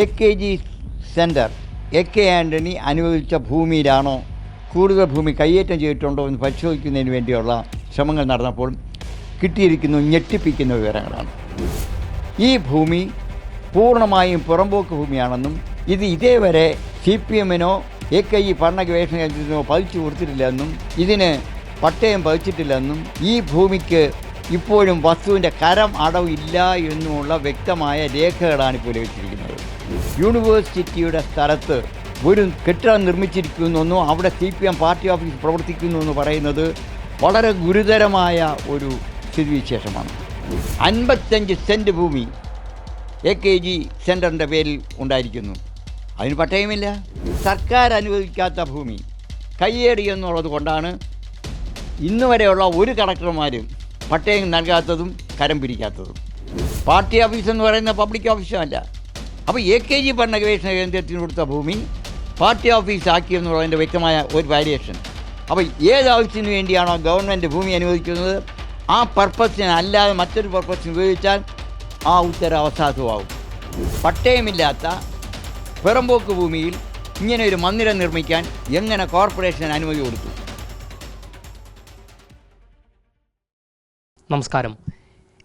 A K G centre A K Antony അനുവദിച്ച ഭൂമിയിലാണോ? കൂടുതൽ ഭൂമി കയ്യേറ്റം ചെയ്തിട്ടുണ്ടോ എന്ന് പരിശോധിക്കുന്നതിന് വേണ്ടിയുള്ള ശ്രമങ്ങൾ നടന്നപ്പോൾ കിട്ടിയിരിക്കുന്നു ഞെട്ടിപ്പിക്കുന്ന വിവരങ്ങളാണ്. ഈ ഭൂമി പൂർണമായും പുറമ്പോക്ക് ഭൂമിയാണെന്നും ഇത് ഇതേവരെ സി പി എമ്മിനോ എ കെ ഇ ഭരണ ഗവേഷണ കേന്ദ്രത്തിനോ പതിച്ചു കൊടുത്തിട്ടില്ലെന്നും ഇതിന് പട്ടയം പതിച്ചിട്ടില്ലെന്നും ഈ ഭൂമിക്ക് ഇപ്പോഴും വസ്തുവിന്റെ കരം അടവില്ല എന്നുമുള്ള വ്യക്തമായ രേഖകളാണ് ഇപ്പോൾ ലഭിച്ചിരിക്കുന്നത്. യൂണിവേഴ്സിറ്റിയുടെ സ്ഥലത്ത് ഒരു കെട്ടിടം നിർമ്മിച്ചിരിക്കുന്നു അവിടെ C P M party office പ്രവർത്തിക്കുന്നു എന്ന് പറയുന്നത് വളരെ ഗുരുതരമായ ഒരു സ്ഥിതിവിശേഷമാണ്. അൻപത്തഞ്ച് സെന്റ് ഭൂമി എ കെ ജി സെന്ററിന്റെ പേരിൽ ഉണ്ടായിരിക്കുന്നു. അതിന് പട്ടയമില്ല. സർക്കാർ അനുവദിക്കാത്ത ഭൂമി. കയ്യേറി എന്നുള്ളത് കൊണ്ടാണ് ഇന്ന് വരെയുള്ള ഒരു കളക്ടർമാരും പട്ടയം നൽകാത്തതും കരം പിരിക്കാത്തതും പാർട്ടി ഓഫീസ് എന്ന് പറയുന്ന പബ്ലിക് ഓഫീസല്ല. അപ്പോൾ എ കെ ജി ഭരണ ഗവേഷണ കേന്ദ്രത്തിന് കൊടുത്ത ഭൂമി പാർട്ടി ഓഫീസ് ആക്കി പറയുന്നതിന്റെ വ്യക്തമായ ഒരു വാരിയേഷൻ അപ്പോൾ ഏത് ആവശ്യത്തിന് വേണ്ടിയാണോ ഗവൺമെന്റ് ഭൂമി അനുവദിക്കുന്നത്? ആ പർപ്പസിന് അല്ലാതെ മറ്റൊരു പർപ്പസിന് ഉപയോഗിച്ചാൽ ആ ഉത്തരം അവസാധുവാകും പട്ടയമില്ലാത്ത പിറമ്പോക്ക് ഭൂമിയിൽ ഇങ്ങനെ ഒരു മന്ദിരം നിർമ്മിക്കാൻ എങ്ങനെ കോർപ്പറേഷൻ അനുമതി കൊടുത്തു നമസ്കാരം.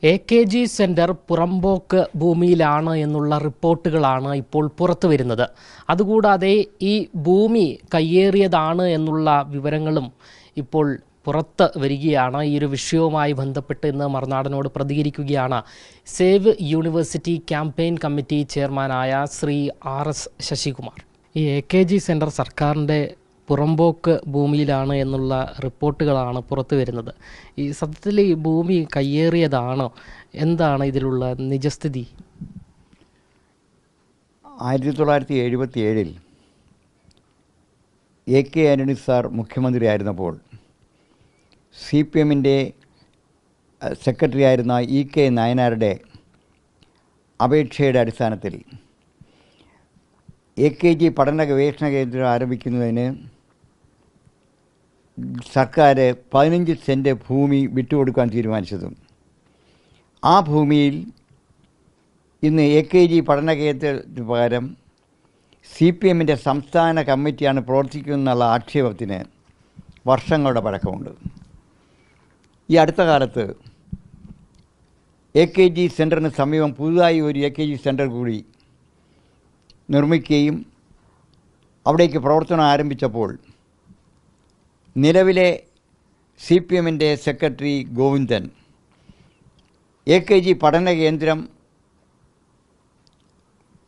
എ കെ ജി സെന്റർ പുറമ്പോക്ക് ഭൂമിയിലാണ് എന്നുള്ള റിപ്പോർട്ടുകളാണ് ഇപ്പോൾ പുറത്തു വരുന്നത്. അതുകൂടാതെ ഈ ഭൂമി കയ്യേറിയതാണ് എന്നുള്ള വിവരങ്ങളും ഇപ്പോൾ പുറത്ത് വരികയാണ്. ഈ ഒരു വിഷയവുമായി ബന്ധപ്പെട്ട് ഇന്ന് മറുനാടനോട് പ്രതികരിക്കുകയാണ് സേവ് യൂണിവേഴ്സിറ്റി ക്യാമ്പയിൻ കമ്മിറ്റി ചെയർമാനായ ശ്രീ ആർ എസ് ശശികുമാർ. ഈ എ കെ ജി സെന്റർ സർക്കാരിന്റെ പുറമ്പോക്ക് ഭൂമിയിലാണ് എന്നുള്ള റിപ്പോർട്ടുകളാണ് പുറത്തു വരുന്നത്. ഈ സത്യത്തിൽ ഈ ഭൂമി കയ്യേറിയതാണോ? എന്താണ് ഇതിലുള്ള നിജസ്ഥിതി? ആയിരത്തി തൊള്ളായിരത്തി എഴുപത്തി ഏഴിൽ എ കെ ആന്റണി സാർ മുഖ്യമന്ത്രിയായിരുന്നപ്പോൾ സി പി എമ്മിന്റെ സെക്രട്ടറി ആയിരുന്ന ഇ കെ നായനാരുടെ അപേക്ഷയുടെ അടിസ്ഥാനത്തിൽ എ കെ ജി പഠന ഗവേഷണ കേന്ദ്രം ആരംഭിക്കുന്നതിന് സർക്കാർ പതിനഞ്ച് സെന്റ് ഭൂമി വിട്ടുകൊടുക്കാൻ തീരുമാനിച്ചതും. ആ ഭൂമിയിൽ ഇന്ന് എ കെ ജി പഠന കേന്ദ്രത്തിന് പകരം സി പി എമ്മിന്റെ സംസ്ഥാന കമ്മിറ്റിയാണ് പ്രവർത്തിക്കുന്നതെന്നുള്ള ആക്ഷേപത്തിന് വർഷങ്ങളുടെ പഴക്കമുണ്ട്. ഈ അടുത്ത കാലത്ത് എ കെ ജി സെന്ററിന് സമീപം പുതുതായി ഒരു എ കെ ജി സെന്റർ കൂടി നിർമ്മിക്കുകയും അവിടേക്ക് പ്രവർത്തനം ആരംഭിച്ചപ്പോൾ നിലവിലെ സി പി എമ്മിന്റെ secretary Govindan A K G പഠന കേന്ദ്രം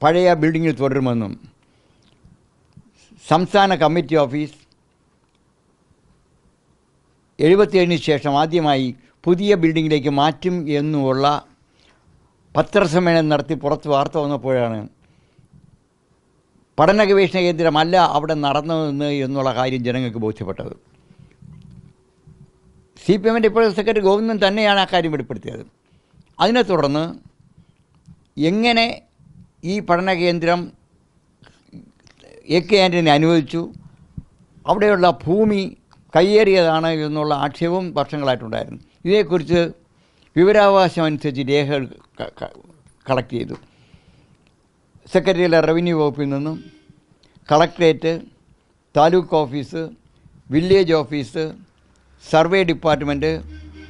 പഴയ ബിൽഡിങ്ങിൽ തുടരുമെന്നും സംസ്ഥാന കമ്മിറ്റി ഓഫീസ് എഴുപത്തിയേഴിന് ശേഷം ആദ്യമായി പുതിയ ബിൽഡിങ്ങിലേക്ക് മാറ്റും എന്നുമുള്ള പത്രസമ്മേളനം നടത്തി പുറത്ത് വാർത്ത വന്നപ്പോഴാണ് പഠന ഗവേഷണ കേന്ദ്രമല്ല അവിടെ നടന്നതെന്ന് എന്നുള്ള കാര്യം ജനങ്ങൾക്ക് ബോധ്യപ്പെട്ടത്. സി പി എമ്മിന്റെ ഇപ്പോഴത്തെ സെക്രട്ടറി ഗോവിന്ദൻ തന്നെയാണ് ആ കാര്യം വെളിപ്പെടുത്തിയത്. അതിനെ തുടർന്ന് എങ്ങനെ ഈ പഠന കേന്ദ്രം എ കെ ആന്റണി അനുവദിച്ചു? അവിടെയുള്ള ഭൂമി കയ്യേറിയതാണ് എന്നുള്ള ആക്ഷേപവും വർഷങ്ങളായിട്ടുണ്ടായിരുന്നു. ഇതേക്കുറിച്ച് വിവരാവകാശം അനുസരിച്ച് രേഖകൾ കളക്ട് ചെയ്തു. സെക്രട്ടറിയിലെ റവന്യൂ വകുപ്പിൽ നിന്നും collectorate taluk office village office survey department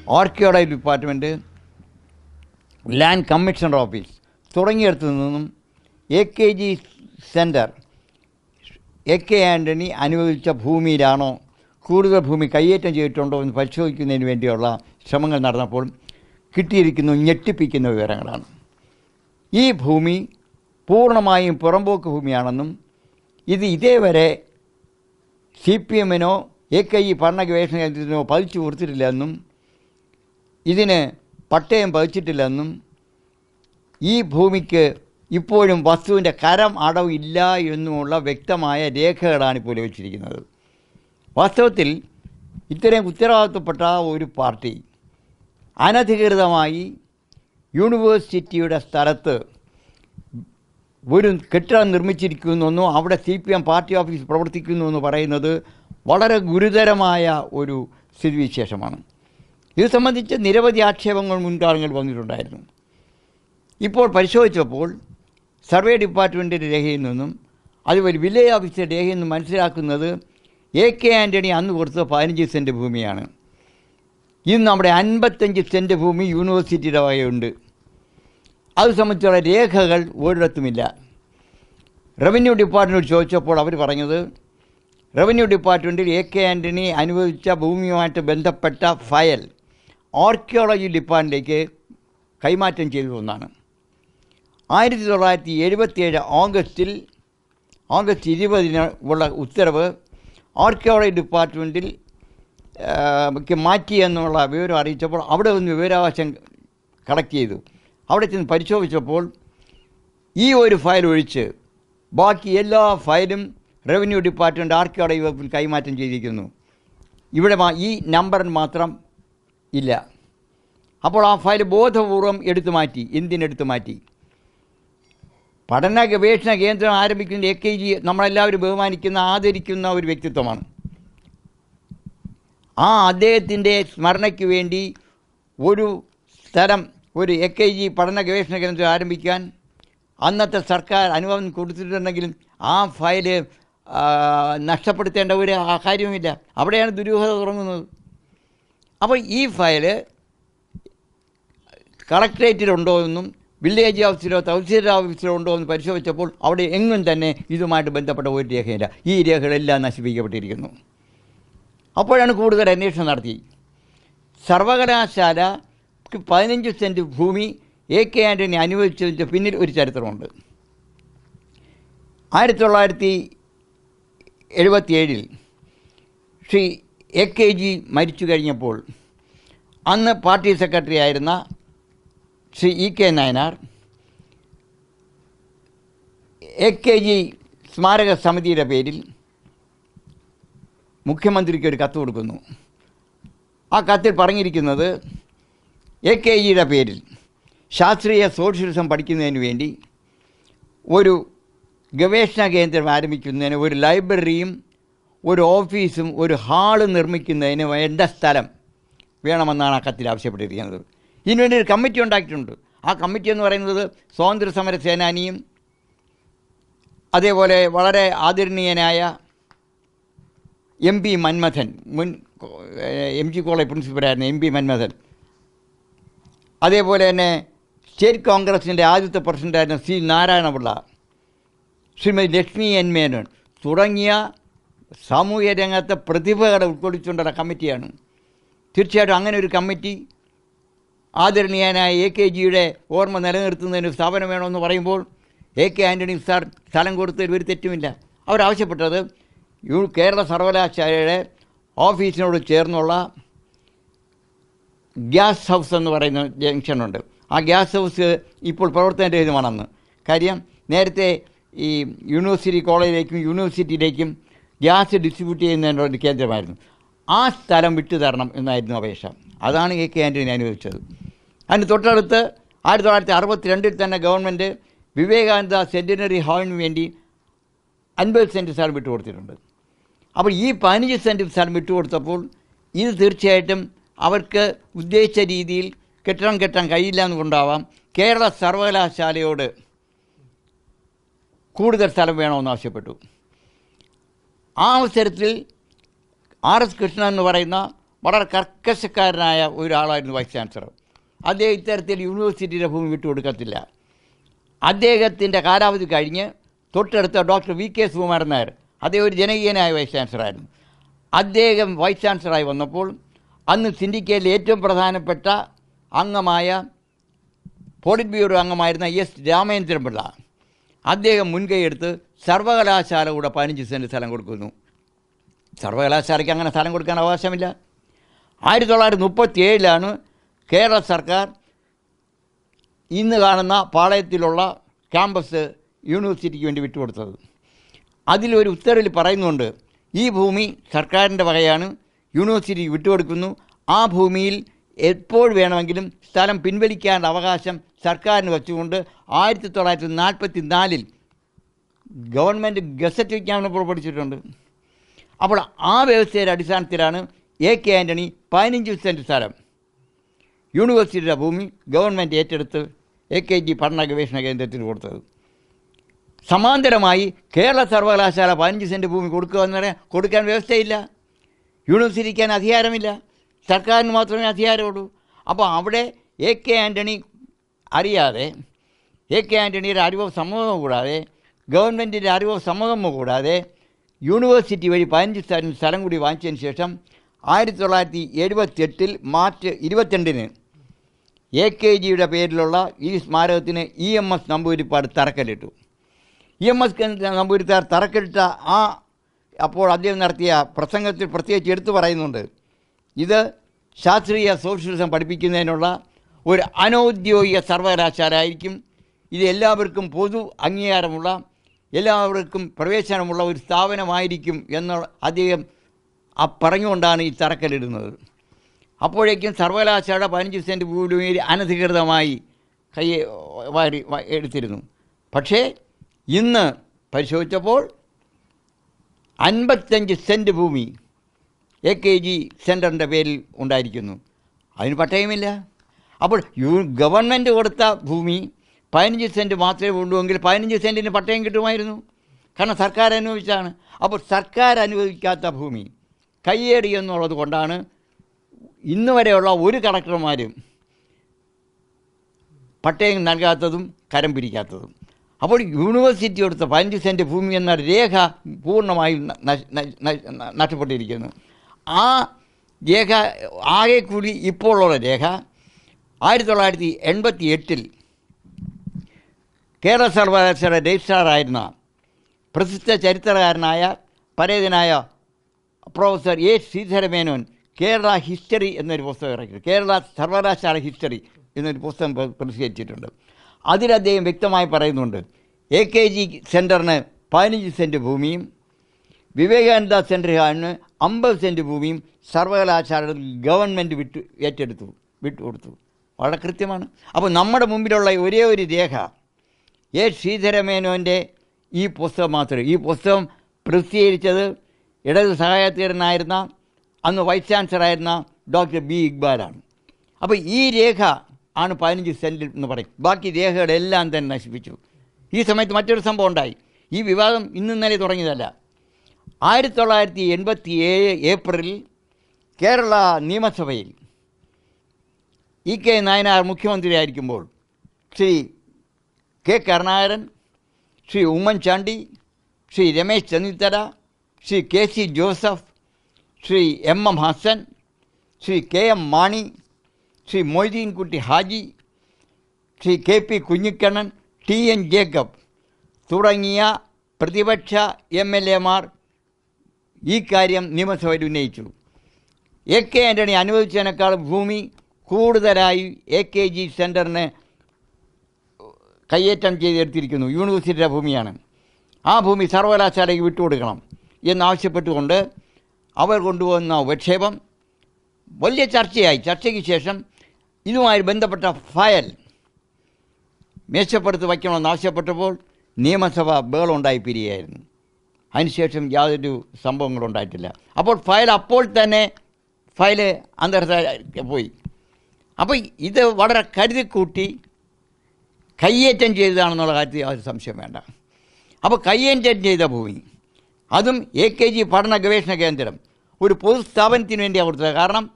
archaeology department land commissioner office തുടങ്ങിയിടത്തു നിന്നും A K G centre A K Antony അനുവദിച്ച ഭൂമിയിലാണോ കൂടുതൽ ഭൂമി കയ്യേറ്റം ചെയ്തിട്ടുണ്ടോ എന്ന് പരിശോധിക്കുന്നതിന് വേണ്ടിയുള്ള ശ്രമങ്ങൾ നടന്നപ്പോൾ കിട്ടിയിരിക്കുന്നു ഞെട്ടിപ്പിക്കുന്ന വിവരങ്ങളാണ്. ഈ ഭൂമി പൂർണമായും പുറമ്പോക്ക് ഭൂമിയാണെന്നും ഇത് ഇതേവരെ സി പി എമ്മിനോ എ ഈ ഭരണ ഗവേഷണ കേന്ദ്രത്തിനോ പതിച്ചു കൊടുത്തിട്ടില്ലെന്നും ഇതിന് പട്ടയം പതിച്ചിട്ടില്ലെന്നും ഈ ഭൂമിക്ക് ഇപ്പോഴും വസ്തുവിന്റെ കരം അടവില്ല എന്നുമുള്ള വ്യക്തമായ രേഖകളാണ് ഇപ്പോൾ ലഭിച്ചിരിക്കുന്നത്. വാസ്തവത്തിൽ ഇത്രയും ഉത്തരവാദിത്വപ്പെട്ട ഒരു പാർട്ടി അനധികൃതമായി യൂണിവേഴ്സിറ്റിയുടെ സ്ഥലത്ത് ഒരു കെട്ടിടം നിർമ്മിച്ചിരിക്കുന്നു അവിടെ C P M party office പ്രവർത്തിക്കുന്നു എന്ന് പറയുന്നത് വളരെ ഗുരുതരമായ ഒരു സ്ഥിതിവിശേഷമാണ്. ഇത് സംബന്ധിച്ച് നിരവധി ആക്ഷേപങ്ങൾ മുൻകാലങ്ങളിൽ വന്നിട്ടുണ്ടായിരുന്നു. ഇപ്പോൾ പരിശോധിച്ചപ്പോൾ സർവേ ഡിപ്പാർട്ട്മെന്റിന്റെ രേഖയിൽ നിന്നും അതുപോലെ വില്ലേജ് ഓഫീസിന്റെ രേഖയിൽ നിന്നും മനസ്സിലാക്കുന്നത് എ കെ ആന്റണി അന്ന് കൊടുത്ത പതിനഞ്ച് സെന്റ് ഭൂമിയാണ്. ഇന്ന് നമ്മുടെ അൻപത്തഞ്ച് സെന്റ് ഭൂമി യൂണിവേഴ്സിറ്റിയുടെ വകയുണ്ട്. അത് സംബന്ധിച്ചുള്ള രേഖകൾ ഒരിടത്തുമില്ല. റവന്യൂ ഡിപ്പാർട്ട്മെന്റ് ചോദിച്ചപ്പോൾ അവർ പറഞ്ഞത് റവന്യൂ ഡിപ്പാർട്ട്മെന്റിൽ എ കെ ആന്റണി അനുവദിച്ച ഭൂമിയുമായിട്ട് ബന്ധപ്പെട്ട ഫയൽ ആർക്കിയോളജി ഡിപ്പാർട്ട്മെന്റിലേക്ക് കൈമാറ്റം ചെയ്തു എന്നാണ്. ആയിരത്തി തൊള്ളായിരത്തി എഴുപത്തിയേഴ് ഓഗസ്റ്റിൽ ഓഗസ്റ്റ് ഇരുപതിന് ഉള്ള ഉത്തരവ് ആർക്കിയോളജി ഡിപ്പാർട്ട്മെന്റിൽ മാറ്റി എന്നുള്ള വിവരം അറിയിച്ചപ്പോൾ അവിടെ നിന്ന് വിവരാവകാശം കളക്ട് ചെയ്തു. അവിടെ ചെന്ന് പരിശോധിച്ചപ്പോൾ ഈ ഒരു ഫയൽ ഒഴിച്ച് ബാക്കി എല്ലാ ഫയലും റവന്യൂ ഡിപ്പാർട്ട്മെന്റ് ആർക്കിയോളജി വകുപ്പിൽ കൈമാറ്റം ചെയ്തിരിക്കുന്നു. ഇവിടെ ഈ നമ്പർ മാത്രം ഇല്ല. അപ്പോൾ ആ ഫയൽ ബോധപൂർവം എടുത്തു മാറ്റി എന്തിനെടുത്തു മാറ്റി? പഠന ഗവേഷണ കേന്ദ്രം ആരംഭിക്കുന്ന എ കെ ജി നമ്മളെല്ലാവരും ബഹുമാനിക്കുന്ന ആദരിക്കുന്ന ഒരു വ്യക്തിത്വമാണ്. ആ അദ്ദേഹത്തിന്റെ സ്മരണയ്ക്ക് വേണ്ടി ഒരു സ്ഥലം ഒരു എ കെ ജി പഠന ഗവേഷണ കേന്ദ്രം ആരംഭിക്കാൻ അന്നത്തെ സർക്കാർ അനുവാദം കൊടുത്തിട്ടുണ്ടെങ്കിലും ആ ഫയൽ നഷ്ടപ്പെടുത്തേണ്ട ഒരു കാര്യവുമില്ല. അവിടെയാണ് ദുരൂഹത തുടങ്ങുന്നത്. അപ്പോൾ ഈ ഫയൽ കളക്ട്രേറ്റിലുണ്ടോ എന്നും വില്ലേജ് ഓഫീസിലോ തഹസീൽദാർ ഓഫീസിലോ ഉണ്ടോ എന്ന് പരിശോധിച്ചപ്പോൾ അവിടെ എങ്ങും തന്നെ ഇതുമായിട്ട് ബന്ധപ്പെട്ട ഒരു രേഖയില്ല. ഈ രേഖകളെല്ലാം നശിപ്പിക്കപ്പെട്ടിരിക്കുന്നു. അപ്പോഴാണ് കൂടുതൽ അന്വേഷണം നടത്തി സർവകലാശാലക്ക് പതിനഞ്ച് സെന്റ് ഭൂമി എ കെ ആന്റണി അനുവദിച്ചതിന്റെ പിന്നിൽ ഒരു ചരിത്രമുണ്ട്. ആയിരത്തി തൊള്ളായിരത്തി എഴുപത്തിയേഴിൽ ശ്രീ എ കെ ജി മരിച്ചു കഴിഞ്ഞപ്പോൾ അന്ന് പാർട്ടി സെക്രട്ടറി ആയിരുന്ന Shri E K Nayanar A K G സ്മാരക സമിതിയുടെ പേരിൽ മുഖ്യമന്ത്രിക്ക് ഒരു കത്ത് കൊടുക്കുന്നു. ആ കത്തിൽ പറഞ്ഞിരിക്കുന്നത് എ കെ ജിയുടെ പേരിൽ ശാസ്ത്രീയ സോഷ്യലിസം പഠിക്കുന്നതിന് വേണ്ടി ഒരു ഗവേഷണ കേന്ദ്രം ആരംഭിക്കുന്നതിന് ഒരു ലൈബ്രറിയും ഒരു ഓഫീസും ഒരു ഹാൾ നിർമ്മിക്കുന്നതിന് വേണ്ട സ്ഥലം വേണമെന്നാണ് ആ കത്തിൽ ആവശ്യപ്പെട്ടിരിക്കുന്നത്. ഇതിനുവേണ്ടി ഒരു കമ്മിറ്റി ഉണ്ടാക്കിയിട്ടുണ്ട്. ആ കമ്മിറ്റി എന്ന് പറയുന്നത് സ്വാതന്ത്ര്യ സമര സേനാനിയും അതേപോലെ വളരെ ആദരണീയനായ എം പി മന്മഥൻ മുൻ എം ജി കോളേജ് പ്രിൻസിപ്പലായിരുന്ന എം പി മന്മഥൻ അതേപോലെ തന്നെ സ്റ്റേറ്റ് കോൺഗ്രസിന്റെ ആദ്യത്തെ പ്രസിഡന്റായിരുന്ന സി നാരായണപിള്ള ശ്രീമതി ലക്ഷ്മി എൻ മേനോൻ തുടങ്ങിയ സാമൂഹ്യ രംഗത്തെ പ്രതിഭകളെ ഉൾക്കൊള്ളിച്ചുകൊണ്ടുള്ള കമ്മിറ്റിയാണ്. തീർച്ചയായിട്ടും അങ്ങനെ ഒരു കമ്മിറ്റി ആദരണീയനായ എ കെ ജിയുടെ ഓർമ്മ നിലനിർത്തുന്നതിന് സ്ഥാപനം വേണമെന്ന് പറയുമ്പോൾ എ കെ ആന്റണി സാർ സ്ഥലം കൊടുത്തതിൽ ഒരു തെറ്റുമില്ല. അവരാവശ്യപ്പെട്ടത് കേരള സർവകലാശാലയുടെ ഓഫീസിനോട് ചേർന്നുള്ള ഗ്യാസ് ഹൗസ് എന്ന് പറയുന്ന ജംഗ്ഷനുണ്ട്. ആ ഗ്യാസ് ഹൗസ് ഇപ്പോൾ പ്രവർത്തനരഹിതമാണെന്ന്. കാര്യം നേരത്തെ ഈ യൂണിവേഴ്സിറ്റി കോളേജിലേക്കും യൂണിവേഴ്സിറ്റിയിലേക്കും ഗ്യാസ് ഡിസ്ട്രിബ്യൂട്ട് ചെയ്യുന്നതിനുള്ള ഒരു കേന്ദ്രമായിരുന്നു. ആ സ്ഥലം വിട്ടു തരണം എന്നായിരുന്നു അപേക്ഷ. അതാണ് എ കെ ആന്റണി അനുവദിച്ചത് അതിന് തൊട്ടടുത്ത് ആയിരത്തി തൊള്ളായിരത്തി അറുപത്തി രണ്ടിൽ തന്നെ ഗവൺമെന്റ് വിവേകാനന്ദ സെന്റിനറി ഹാളിന് വേണ്ടി അൻപത് സെന്റ് സ്ഥലം വിട്ടുകൊടുത്തിട്ടുണ്ട്. അപ്പോൾ ഈ പതിനഞ്ച് സെന്റ് സ്ഥലം വിട്ടുകൊടുത്തപ്പോൾ ഇത് തീർച്ചയായിട്ടും അവർക്ക് ഉദ്ദേശിച്ച രീതിയിൽ കെട്ടിടം കെട്ടാൻ കഴിയില്ല എന്നുകൊണ്ടാവാം കേരള സർവകലാശാലയോട് കൂടുതൽ സ്ഥലം വേണമെന്ന് ആവശ്യപ്പെട്ടു. ആ അവസരത്തിൽ ആർ എസ് കൃഷ്ണൻ എന്ന് പറയുന്ന വളരെ കർക്കശക്കാരനായ ഒരാളായിരുന്നു വൈസ് ചാൻസലർ. അദ്ദേഹം ഇത്തരത്തിൽ യൂണിവേഴ്സിറ്റിയുടെ ഭൂമി വിട്ടുകൊടുക്കത്തില്ല. അദ്ദേഹത്തിന്റെ കാലാവധി കഴിഞ്ഞ് തൊട്ടടുത്ത doctor V K Sukumaran Nair അദ്ദേഹം ഒരു ജനകീയനായ വൈസ് ചാൻസലറായിരുന്നു. അദ്ദേഹം വൈസ് ചാൻസലറായി വന്നപ്പോൾ അന്ന് സിൻഡിക്കേറ്റിലെ ഏറ്റവും പ്രധാനപ്പെട്ട അംഗമായ പോളിറ്റ് ബ്യൂറോ അംഗമായിരുന്ന എസ് രാമചന്ദ്രൻപിള്ള അദ്ദേഹം മുൻകൈയെടുത്ത് സർവകലാശാല കൂടെ പതിനഞ്ച് സെന്റ് സ്ഥലം കൊടുക്കുന്നു. സർവകലാശാലയ്ക്ക് അങ്ങനെ സ്ഥലം കൊടുക്കാൻ അവകാശമില്ല. ആയിരത്തി തൊള്ളായിരത്തി മുപ്പത്തി ഏഴിലാണ് കേരള സർക്കാർ ഇന്ന് കാണുന്ന പാളയത്തിലുള്ള ക്യാമ്പസ് യൂണിവേഴ്സിറ്റിക്ക് വേണ്ടി വിട്ടുകൊടുത്തത്. അതിലൊരു ഉത്തരവിൽ പറയുന്നുണ്ട് ഈ ഭൂമി സർക്കാരിന്റെ വകയാണ് യൂണിവേഴ്സിറ്റി വിട്ടുകൊടുക്കുന്നു. ആ ഭൂമിയിൽ എപ്പോൾ വേണമെങ്കിലും സ്ഥലം പിൻവലിക്കാനുള്ള അവകാശം സർക്കാരിന് വെച്ചുകൊണ്ട് ആയിരത്തി തൊള്ളായിരത്തി നാൽപ്പത്തി നാലിൽ ഗവൺമെന്റ് ഗസറ്റ് വിജ്ഞാപനം പുറപ്പെടുവിച്ചിട്ടുണ്ട്. അപ്പോൾ ആ വ്യവസ്ഥയുടെ അടിസ്ഥാനത്തിലാണ് എ കെ ആന്റണി പതിനഞ്ച് സെന്റ് സ്ഥലം. യൂണിവേഴ്സിറ്റിയുടെ ഭൂമി ഗവൺമെന്റ് ഏറ്റെടുത്ത് എ കെ ജി പഠന ഗവേഷണ കേന്ദ്രത്തിന് കൊടുത്തത്. സമാന്തരമായി കേരള സർവകലാശാല പതിനഞ്ച് സെന്റ് ഭൂമി കൊടുക്കുക എന്ന് പറയാൻ കൊടുക്കാൻ വ്യവസ്ഥയില്ല. യൂണിവേഴ്സിറ്റിക്കാൻ അധികാരമില്ല. സർക്കാരിന് മാത്രമേ അധികാരമുള്ളൂ. അപ്പോൾ അവിടെ എ കെ ആന്റണി അറിയാതെ എ കെ ആന്റണിയുടെ അറിവോ സമ്മതമോ കൂടാതെ ഗവൺമെന്റിന്റെ അറിവോ സമ്മതമോ കൂടാതെ യൂണിവേഴ്സിറ്റി വഴി പതിനഞ്ച് സ്ഥലം സ്ഥലം കൂടി വാങ്ങിച്ചതിന് ശേഷം ആയിരത്തി തൊള്ളായിരത്തി എഴുപത്തെട്ടിൽ മാർച്ച് ഇരുപത്തിരണ്ടിന് എ കെ ജിയുടെ പേരിലുള്ള ഈ സ്മാരകത്തിന് ഇ എം എസ് നമ്പൂതിരിപ്പാട് തറക്കല്ലിട്ടു. ഇ എം എസ് നമ്പൂരിത്താർ തറക്കല്ലിട്ട ആ അപ്പോൾ അദ്ദേഹം നടത്തിയ പ്രസംഗത്തിൽ പ്രത്യേകിച്ച് എടുത്തു പറയുന്നുണ്ട്. ഇത് ശാസ്ത്രീയ സോഷ്യലിസം പഠിപ്പിക്കുന്നതിനുള്ള ഒരു അനൗദ്യോഗിക സർവകലാശാല ആയിരിക്കും ഇത് എല്ലാവർക്കും പൊതു അംഗീകാരമുള്ള എല്ലാവർക്കും പ്രവേശനമുള്ള ഒരു സ്ഥാപനമായിരിക്കും എന്ന് അദ്ദേഹം പറഞ്ഞുകൊണ്ടാണ് ഈ തറക്കല്ലിടുന്നത്. അപ്പോഴേക്കും സർവകലാശാല പതിനഞ്ച് സെന്റ് ഭൂമിയിൽ അനധികൃതമായി കൈ വാരി എടുത്തിരുന്നു. പക്ഷേ ഇന്ന് പരിശോധിച്ചപ്പോൾ അൻപത്തഞ്ച് സെന്റ് ഭൂമി എ കെ ജി സെന്ററിന്റെ പേരിൽ ഉണ്ടായിരിക്കുന്നു. അതിന് പട്ടയമില്ല. അപ്പോൾ യു ഗവൺമെന്റ് കൊടുത്ത ഭൂമി പതിനഞ്ച് സെന്റ് മാത്രമേ ഉള്ളൂവെങ്കിൽ പതിനഞ്ച് സെന്റിന് പട്ടയം കിട്ടുമായിരുന്നു. കാരണം സർക്കാർ അനുവദിച്ചാണ് അപ്പോൾ സർക്കാർ അനുവദിക്കാത്ത ഭൂമി കയ്യേറി എന്നുള്ളത് കൊണ്ടാണ് ഇന്ന് വരെയുള്ള ഒരു കളക്ടർമാരും പട്ടയം നൽകാത്തതും കരം പിരിക്കാത്തതും അപ്പോൾ യൂണിവേഴ്സിറ്റി എടുത്ത പതിനഞ്ച് സെന്റ് ഭൂമി എന്ന രേഖ പൂർണമായും നഷ്ടപ്പെട്ടിരിക്കുന്നു. ആ രേഖ ആകെ കൂടി ഇപ്പോഴുള്ള രേഖ ആയിരത്തി തൊള്ളായിരത്തി എൺപത്തി എട്ടിൽ കേരള സർവകലാശാല രജിസ്ട്രാറായിരുന്ന പ്രസിദ്ധ ചരിത്രകാരനായ പരേതനായ professor A Sreedharamenon Kerala history എന്നൊരു പുസ്തകം ഇറക്കി. കേരള സർവകലാശാല ഹിസ്റ്ററി എന്നൊരു പുസ്തകം പ്രസിദ്ധീകരിച്ചിട്ടുണ്ട് അതിൽ അദ്ദേഹം വ്യക്തമായി പറയുന്നുണ്ട്. എ കെ ജി സെന്ററിന് പതിനഞ്ച് സെന്റ് ഭൂമിയും വിവേകാനന്ദ സെന്ററിന് അമ്പത് സെന്റ് ഭൂമിയും സർവകലാശാല ഗവൺമെന്റ് വിട്ടു ഏറ്റെടുത്തു വിട്ടുകൊടുത്തു വളരെ കൃത്യമാണ്. അപ്പോൾ നമ്മുടെ മുമ്പിലുള്ള ഒരേ ഒരു രേഖ എ ശ്രീധരമേനോന്റെ ഈ പുസ്തകം മാത്രമേ ഈ പുസ്തകം പ്രസിദ്ധീകരിച്ചത് ഇടത് സഹായത്തീരനായിരുന്ന അന്ന് വൈസ് ചാൻസലറായിരുന്ന ഡോക്ടർ ബി ഇക്ബാലാണ്. അപ്പോൾ ഈ രേഖ ആണ് പതിനഞ്ച് സെന്റിൽ എന്ന് പറയും. ബാക്കി രേഖകളെല്ലാം തന്നെ നശിപ്പിച്ചു. ഈ സമയത്ത് മറ്റൊരു സംഭവം ഉണ്ടായി. ഈ വിവാദം ഇന്ന് ഇന്നലെ തുടങ്ങിയതല്ല. ആയിരത്തി തൊള്ളായിരത്തി എൺപത്തി ഏഴ് ഏപ്രിലിൽ കേരള നിയമസഭയിൽ E K Nayanar മുഖ്യമന്ത്രിയായിരിക്കുമ്പോൾ Shri K Karunakaran Shri Oommenchandy Shri Ramesh Chennithala Shri K C Joseph Shri M M Hassan Shri K M Mani Shri Moideenkutty Haji Shri K P Kunhikannan T N Jacob തുടങ്ങിയ പ്രതിപക്ഷ M L എമാർ ഈ കാര്യം നിയമസഭയിൽ ഉന്നയിച്ചു. A K Antony അനുവദിച്ചതിനേക്കാൾ ഭൂമി കൂടുതലായി A K G സെന്ററിന് കയ്യേറ്റം ചെയ്തെടുത്തിരിക്കുന്നു. യൂണിവേഴ്സിറ്റിയുടെ ഭൂമിയാണ്. ആ ഭൂമി സർവകലാശാലയ്ക്ക് വിട്ടുകൊടുക്കണം എന്നാവശ്യപ്പെട്ടുകൊണ്ട് അവർ കൊണ്ടുവന്ന വിക്ഷേപം വലിയ ചർച്ചയായി. ചർച്ചയ്ക്ക് ശേഷം ഇതുമായി ബന്ധപ്പെട്ട ഫയൽ മേശപ്പെടുത്തി വയ്ക്കണമെന്ന് ആവശ്യപ്പെട്ടപ്പോൾ നിയമസഭ ബേളുണ്ടായി പിരിയായിരുന്നു. അതിനുശേഷം യാതൊരു സംഭവങ്ങളും ഉണ്ടായിട്ടില്ല. അപ്പോൾ ഫയൽ അപ്പോൾ തന്നെ ഫയൽ അന്തർത്ഥ പോയി. അപ്പോൾ ഇത് വളരെ കരുതിക്കൂട്ടി കയ്യേറ്റം ചെയ്തതാണെന്നുള്ള കാര്യത്തിൽ യാതൊരു സംശയം വേണ്ട. അപ്പോൾ കയ്യേറ്റം ചെയ്ത ഭൂമി അതും എ കെ ജി പഠന ഗവേഷണ കേന്ദ്രം ഒരു പൊതുസ്ഥാപനത്തിന് വേണ്ടിയാണ് കൊടുത്തത് കാരണം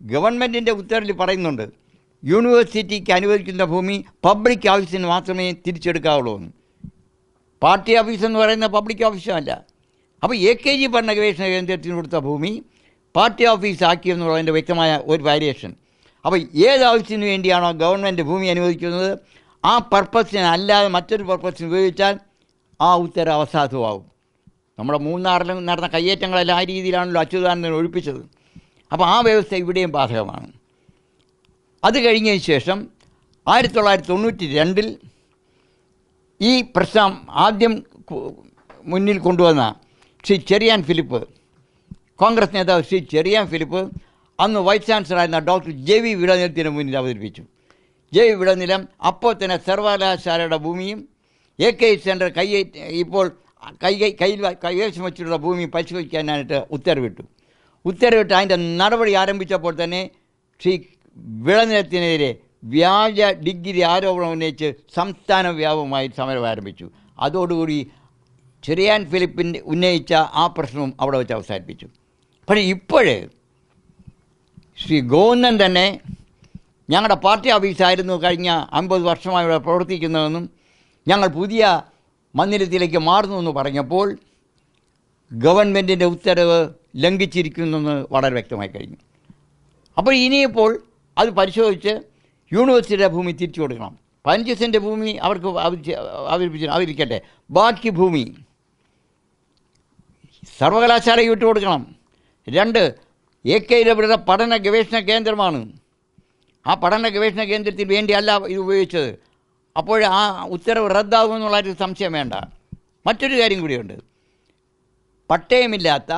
ഗവൺമെന്റിന്റെ ഉത്തരവിൽ പറയുന്നുണ്ട് യൂണിവേഴ്സിറ്റിക്ക് അനുവദിക്കുന്ന ഭൂമി പബ്ലിക് ആവശ്യത്തിന് മാത്രമേ തിരിച്ചെടുക്കാവുള്ളൂ എന്ന്. പാർട്ടി ഓഫീസ് എന്ന് പറയുന്ന പബ്ലിക് ഓഫീസല്ല. അപ്പോൾ എ കെ ജി പഠന ഗവേഷണ കേന്ദ്രത്തിന് കൊടുത്ത ഭൂമി പാർട്ടി ഓഫീസ് ആക്കിയെന്നുള്ളതിന്റെ വ്യക്തമായ ഒരു വാരിയേഷൻ അപ്പോൾ ഏത് ആവശ്യത്തിന് വേണ്ടിയാണോ ഗവൺമെന്റ് ഭൂമി അനുവദിക്കുന്നത്? ആ പർപ്പസിന് അല്ലാതെ മറ്റൊരു പർപ്പസിന് ഉപയോഗിച്ചാൽ ആ ഉത്തരം അവസാധുവാകും നമ്മുടെ മൂന്നാറിലും നടന്ന കയ്യേറ്റങ്ങളെല്ലാം ആ രീതിയിലാണല്ലോ അച്യുതാനന്ദൻ ഒഴിപ്പിച്ചത്. അപ്പോൾ ആ വ്യവസ്ഥ ഇവിടെയും ബാധകമാണ്. അത് കഴിഞ്ഞതിന് ശേഷം ആയിരത്തി തൊള്ളായിരത്തി തൊണ്ണൂറ്റി രണ്ടിൽ ഈ പ്രശ്നം ആദ്യം മുന്നിൽ കൊണ്ടുവന്ന ശ്രീ ചെറിയാൻ ഫിലിപ്പ് കോൺഗ്രസ് നേതാവ് ശ്രീ ചെറിയാൻ ഫിലിപ്പ് അന്ന് വൈസ് ചാൻസലറായിരുന്ന ഡോക്ടർ ജെ വി വിളനിലത്തിന് മുന്നിൽ അവതരിപ്പിച്ചു. ജെ വി വിളനിലം അപ്പോൾ തന്നെ സർവകലാശാലയുടെ ഭൂമിയും എ കെ സെന്റർ കൈ ഇപ്പോൾ കൈ കൈ- കൈവശം വെച്ചിട്ടുള്ള ഭൂമി പരിശോധിക്കാനായിട്ട് ഉത്തരവിട്ടു. ഉത്തരവിട്ട് അതിന്റെ നടപടി ആരംഭിച്ചപ്പോൾ തന്നെ ശ്രീ വിളനിലത്തിനെതിരെ വ്യാജ ഡിഗ്രി ആരോപണം ഉന്നയിച്ച് സംസ്ഥാന വ്യാപകമായി സമരം ആരംഭിച്ചു. അതോടുകൂടി ചെറിയാൻ ഫിലിപ്പിന്റെ ഉന്നയിച്ച ആ പ്രശ്നവും അവിടെ വെച്ച് അവസാനിപ്പിച്ചു. പക്ഷേ ഇപ്പോഴേ ശ്രീ ഗോവിന്ദൻ തന്നെ ഞങ്ങളുടെ പാർട്ടി ഓഫീസായിരുന്നു കഴിഞ്ഞ അമ്പത് വർഷമായി ഇവിടെ പ്രവർത്തിക്കുന്നതെന്നും ഞങ്ങൾ പുതിയ മന്ദിരത്തിലേക്ക് മാറുന്നു എന്ന് പറഞ്ഞപ്പോൾ ഗവൺമെന്റിന്റെ ഉത്തരവ് ലംഘിച്ചിരിക്കുന്നെന്ന് വളരെ വ്യക്തമായി കഴിഞ്ഞു. അപ്പോൾ ഇനിയിപ്പോൾ അത് പരിശോധിച്ച് യൂണിവേഴ്സിറ്റിയുടെ ഭൂമി തിരിച്ചു കൊടുക്കണം. പതിനഞ്ച് സെന്റ് ഭൂമി അവർക്ക് അവതരിപ്പിച്ചു അവതരിക്കട്ടെ. ബാക്കി ഭൂമി സർവകലാശാലയ്ക്ക് വിട്ടു കൊടുക്കണം. രണ്ട് എ കെ രവിയുടെ പഠന ഗവേഷണ കേന്ദ്രമാണ്. ആ പഠന ഗവേഷണ കേന്ദ്രത്തിന് വേണ്ടിയല്ല ഇത് ഉപയോഗിച്ചത്. അപ്പോൾ ആ ഉത്തരവ് റദ്ദാകുമെന്നുള്ളൊരു സംശയം വേണ്ട. മറ്റൊരു കാര്യം കൂടിയുണ്ട്. പട്ടയമില്ലാത്ത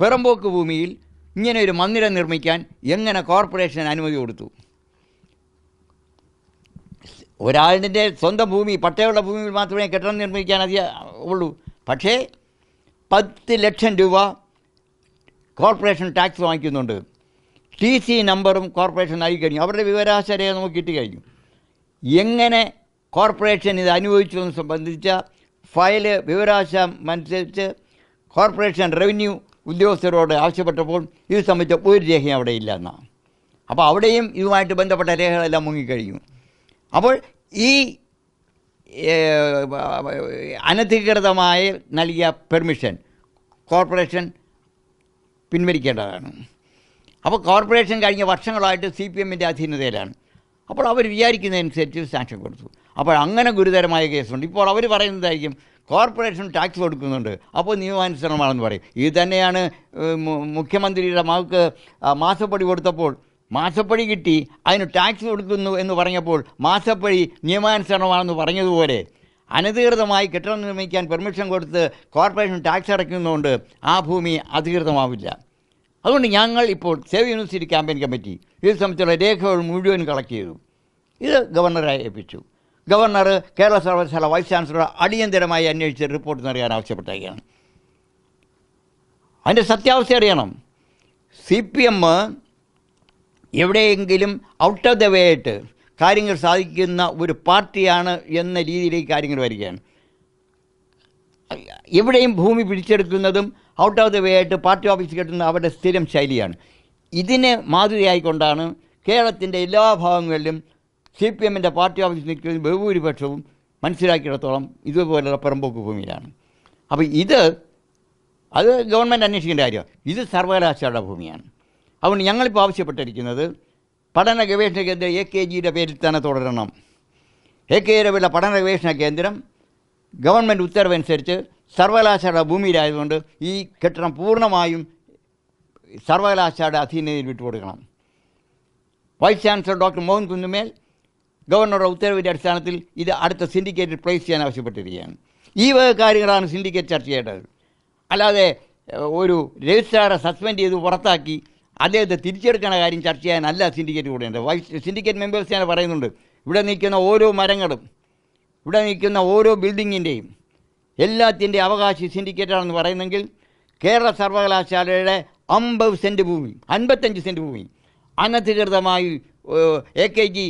പിറമ്പോക്ക് ഭൂമിയിൽ ഇങ്ങനെ ഒരു മന്ദിരം നിർമ്മിക്കാൻ എങ്ങനെ കോർപ്പറേഷൻ അനുമതി കൊടുത്തു? ഒരാളിന്റെ സ്വന്തം ഭൂമി പട്ടയമുള്ള ഭൂമിയിൽ മാത്രമേ കെട്ടിടം നിർമ്മിക്കാൻ അധിക ഉള്ളൂ. പക്ഷേ പത്ത് ലക്ഷം രൂപ കോർപ്പറേഷൻ ടാക്സ് വാങ്ങിക്കുന്നുണ്ട്. ടി സി നമ്പറും കോർപ്പറേഷൻ നൽകി കഴിഞ്ഞു. അവരുടെ വിവരാശരയെ നമുക്ക് കിട്ടി കഴിഞ്ഞു. എങ്ങനെ കോർപ്പറേഷൻ ഇത് അനുഭവിച്ചു എന്ന് സംബന്ധിച്ച ഫയൽ വിവരാശം അനുസരിച്ച് കോർപ്പറേഷൻ റവന്യൂ ഉദ്യോഗസ്ഥരോട് ആവശ്യപ്പെട്ടപ്പോൾ ഇത് സംബന്ധിച്ച ഒരു രേഖയും അവിടെ ഇല്ല എന്നാണ് അപ്പോൾ അവിടെയും ഇതുമായിട്ട് ബന്ധപ്പെട്ട രേഖകളെല്ലാം മുങ്ങിക്കഴിഞ്ഞു. അപ്പോൾ ഈ അനധികൃതമായി നൽകിയ പെർമിഷൻ കോർപ്പറേഷൻ പിൻവലിക്കേണ്ടതാണ്. അപ്പോൾ കോർപ്പറേഷൻ കഴിഞ്ഞ വർഷങ്ങളായിട്ട് സി പി എമ്മിന്റെ അധീനതയിലാണ്. അപ്പോൾ അവർ വിചാരിക്കുന്നതനുസരിച്ച് സാങ്ഷൻ കൊടുത്തു. അപ്പോൾ അങ്ങനെ ഗുരുതരമായ കേസുണ്ട്. ഇപ്പോൾ അവർ പറയുന്നതായിരിക്കും കോർപ്പറേഷൻ ടാക്സ് കൊടുക്കുന്നുണ്ട്. അപ്പോൾ നിയമാനുസരണമാണെന്ന് പറയും. ഇത് തന്നെയാണ് മുഖ്യമന്ത്രിയുടെ മകൾക്ക് മാസപ്പടി കൊടുത്തപ്പോൾ. മാസപ്പടി കിട്ടി അതിന് ടാക്സ് കൊടുക്കുന്നു എന്ന് പറഞ്ഞപ്പോൾ മാസപ്പടി നിയമാനുസരണമാണെന്ന് പറഞ്ഞതുപോലെ. അനധികൃതമായി കെട്ടിടം നിർമ്മിക്കാൻ പെർമിഷൻ കൊടുത്ത് കോർപ്പറേഷൻ ടാക്സ് അടയ്ക്കുന്നതുകൊണ്ട് ആ ഭൂമി അധികൃതമാവില്ല. അതുകൊണ്ട് ഞങ്ങൾ ഇപ്പോൾ സേവ് യൂണിവേഴ്സിറ്റി ക്യാമ്പയിൻ കമ്മിറ്റി. ഇത് സംബന്ധിച്ചുള്ള രേഖകൾ മുഴുവൻ കളക്ട് ചെയ്തു. ഇത് ഗവർണറെ ഏൽപ്പിച്ചു. ഗവർണർ കേരള സർവകലാശാല വൈസ് ചാൻസലർ അടിയന്തരമായി അന്വേഷിച്ച് റിപ്പോർട്ട് നൽകാൻ ആവശ്യപ്പെട്ടേക്കാണ് അതിന്റെ സത്യാവസ്ഥ അറിയണം. സി പി എം എവിടെയെങ്കിലും ഔട്ട് ഓഫ് ദ വേ ആയിട്ട് കാര്യങ്ങൾ സാധിക്കുന്ന ഒരു പാർട്ടിയാണ് എന്ന രീതിയിലേക്ക് കാര്യങ്ങൾ വരികയാണ്. എവിടെയും ഭൂമി പിടിച്ചെടുക്കുന്നതും ഔട്ട് ഓഫ് ദ വേ ആയിട്ട് പാർട്ടി ഓഫീസ് കിട്ടുന്ന അവരുടെ സ്ഥിരം ശൈലിയാണ്. ഇതിനെ മാതൃകയായിക്കൊണ്ടാണ് കേരളത്തിന്റെ എല്ലാ ഭാഗങ്ങളിലും സി പി എമ്മിന്റെ പാർട്ടി ഓഫീസിൽ നിൽക്കുന്ന ബഹുഭൂരിപക്ഷവും മനസ്സിലാക്കിയിടത്തോളം ഇതുപോലുള്ള പുറമ്പോക്ക് ഭൂമിയിലാണ്. അപ്പോൾ ഇത് അത് ഗവൺമെന്റ് അന്വേഷിക്കേണ്ട കാര്യമാണ് ഇത് സർവകലാശാലയുടെ ഭൂമിയാണ്. അതുകൊണ്ട് ഞങ്ങളിപ്പോൾ ആവശ്യപ്പെട്ടിരിക്കുന്നത് പഠന ഗവേഷണ കേന്ദ്രം എ കെ ജിയുടെ പേരിൽ തന്നെ തുടരണം. എ കെ ജിയുടെ പഠന ഗവേഷണ കേന്ദ്രം ഗവൺമെന്റ് ഉത്തരവനുസരിച്ച് സർവകലാശാലയുടെ ഭൂമിയിലായതുകൊണ്ട് ഈ കെട്ടിടം പൂർണമായും സർവകലാശാലയുടെ അധീനതയിൽ വിട്ടുകൊടുക്കണം. Vice chancellor doctor Mohan Kunnummel ഗവർണറുടെ ഉത്തരവിന്റെ അടിസ്ഥാനത്തിൽ ഇത് അടുത്ത സിൻഡിക്കേറ്റിൽ പ്ലേസ് ചെയ്യാൻ ആവശ്യപ്പെട്ടിരിക്കുകയാണ്. ഈ വക കാര്യങ്ങളാണ് സിൻഡിക്കേറ്റ് ചർച്ച ചെയ്യേണ്ടത്. അല്ലാതെ ഒരു രജിസ്ട്രാറെ സസ്പെൻഡ് ചെയ്ത് പുറത്താക്കി അദ്ദേഹത്തെ തിരിച്ചെടുക്കുന്ന കാര്യം ചർച്ച ചെയ്യാനല്ല സിൻഡിക്കേറ്റ് കൂടേണ്ടത് വൈസ് സിൻഡിക്കേറ്റ് മെമ്പേഴ്സ് ഞാൻ പറയുന്നുണ്ട് ഇവിടെ നിൽക്കുന്ന ഓരോ മരങ്ങളും ഇവിടെ നിൽക്കുന്ന ഓരോ ബിൽഡിങ്ങിന്റെയും എല്ലാത്തിന്റെ അവകാശി സിൻഡിക്കേറ്റാണെന്ന് പറയുന്നെങ്കിൽ കേരള സർവകലാശാലയുടെ അമ്പത് സെന്റ് ഭൂമി അൻപത്തഞ്ച് സെന്റ് ഭൂമി അനധികൃതമായി എ കെ ജി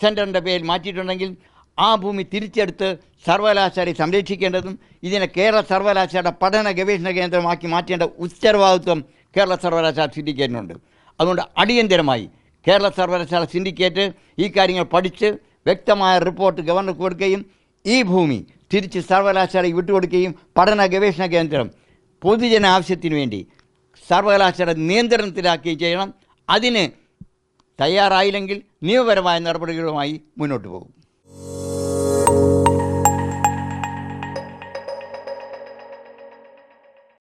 സെന്ററിന്റെ പേര് മാറ്റിയിട്ടുണ്ടെങ്കിൽ ആ ഭൂമി തിരിച്ചെടുത്ത് സർവകലാശാലയെ സംരക്ഷിക്കേണ്ടതും ഇതിനെ കേരള സർവകലാശാലയുടെ പഠന ഗവേഷണ കേന്ദ്രമാക്കി മാറ്റേണ്ട ഉത്തരവാദിത്വം കേരള സർവകലാശാല സിൻഡിക്കേറ്റിനുണ്ട്. അതുകൊണ്ട് അടിയന്തരമായി കേരള സർവകലാശാല സിൻഡിക്കേറ്റ് ഈ കാര്യങ്ങൾ പഠിച്ച് വ്യക്തമായ റിപ്പോർട്ട് ഗവർണർക്ക് കൊടുക്കുകയും ഈ ഭൂമി തിരിച്ച് സർവകലാശാലയ്ക്ക് വിട്ടുകൊടുക്കുകയും പഠന ഗവേഷണ കേന്ദ്രം പൊതുജന ആവശ്യത്തിന് വേണ്ടി സർവകലാശാല നിയന്ത്രണത്തിലാക്കുകയും ചെയ്യണം. അതിന് തയ്യാറായില്ലെങ്കിൽ നിയമപരമായ നടപടികളുമായി മുന്നോട്ട് പോകും.